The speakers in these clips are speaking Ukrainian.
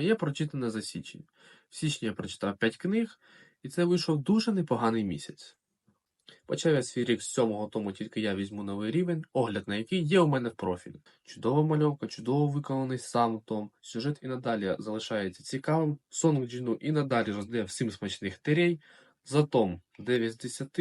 Моє прочитане за січень. В січні я прочитав 5 книг, і це вийшов дуже непоганий місяць. Почав я свій рік з сьомого тому тільки я візьму новий рівень, огляд на який є у мене в профілі. Чудова мальовка, чудово виконаний сам том. Сюжет і надалі залишається цікавим. Сонг Джіну і надалі роздає всім смачних терей. За том 9 з 10.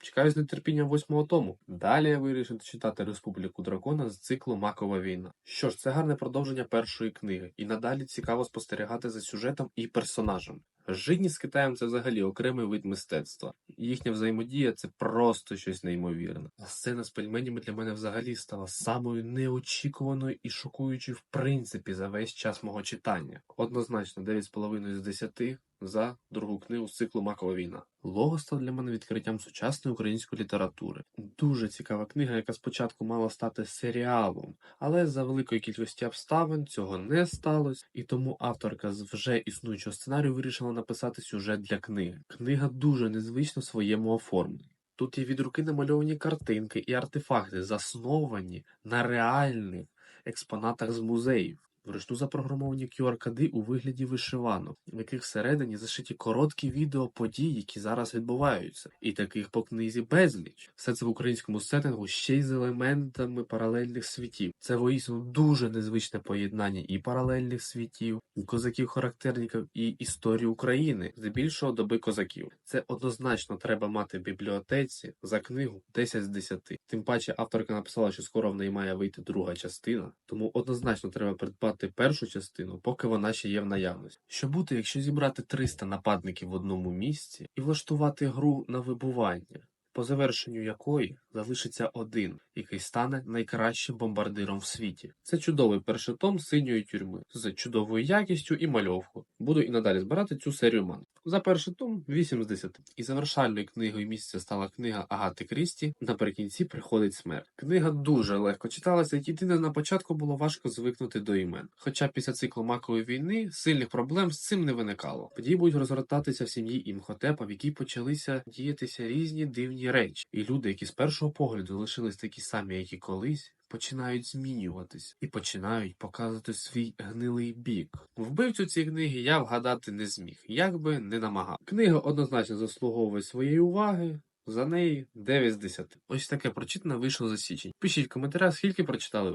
Чекаю з нетерпінням восьмого тому. Далі я вирішив читати Республіку Дракона з циклу Макова війна. Що ж, це гарне продовження першої книги, і надалі цікаво спостерігати за сюжетом і персонажем. Житність з Китаєм це взагалі окремий вид мистецтва. Їхня взаємодія це просто щось неймовірне. А сцена з пельменями для мене взагалі стала самою неочікуваною і шокуючою в принципі за весь час мого читання. Однозначно 9,5 з 10 за другу книгу з циклу Макова війна. Лого став для мене відкриттям сучасної української літератури. Дуже цікава книга, яка спочатку мала стати серіалом, але за великої кількості обставин цього не сталося, і тому авторка з вже існуючого сценарію вирішила написати сюжет для книги. Книга дуже незвична своєму оформленні. Тут є від руки намальовані картинки і артефакти, засновані на реальних експонатах з музеїв. Вручну запрограмовані QR-коди у вигляді вишиванок, в яких всередині зашиті короткі відео подій, які зараз відбуваються, і таких по книзі безліч. Все це в українському сеттингу ще й з елементами паралельних світів. Це воїсно дуже незвичне поєднання і паралельних світів, і козаків-характерників, і історії України, здебільшого доби козаків. Це однозначно треба мати в бібліотеці за книгу 10 з 10. Тим паче авторка написала, що скоро в неї має вийти друга частина, тому однозначно треба придбати першу частину, поки вона ще є в наявності. Що буде, якщо зібрати 300 нападників в одному місці і влаштувати гру на вибування? По завершенню якої залишиться один, який стане найкращим бомбардиром в світі. Це чудовий перший том синьої тюрми з чудовою якістю і мальовкою. Буду і надалі збирати цю серію ман. За перший том 8 з 10. І завершальною книгою місяця стала книга Агати Крісті. Наприкінці приходить смерть. Книга дуже легко читалася, єдине на початку було важко звикнути до імен. Хоча після циклу макової війни сильних проблем з цим не виникало. Події будуть розгортатися в сім'ї Імхотепа, в якій почалися діятися різні дивні речі, і люди, які з першого погляду лишились такі самі, як і колись. Починають змінюватись і починають показувати свій гнилий бік. Вбивцю цієї книги я вгадати не зміг, як би не намагав. Книга однозначно заслуговує своєї уваги. За неї 9 з 10. Ось таке прочитане вийшло за січень. Пишіть в коментарях, скільки прочитали ви.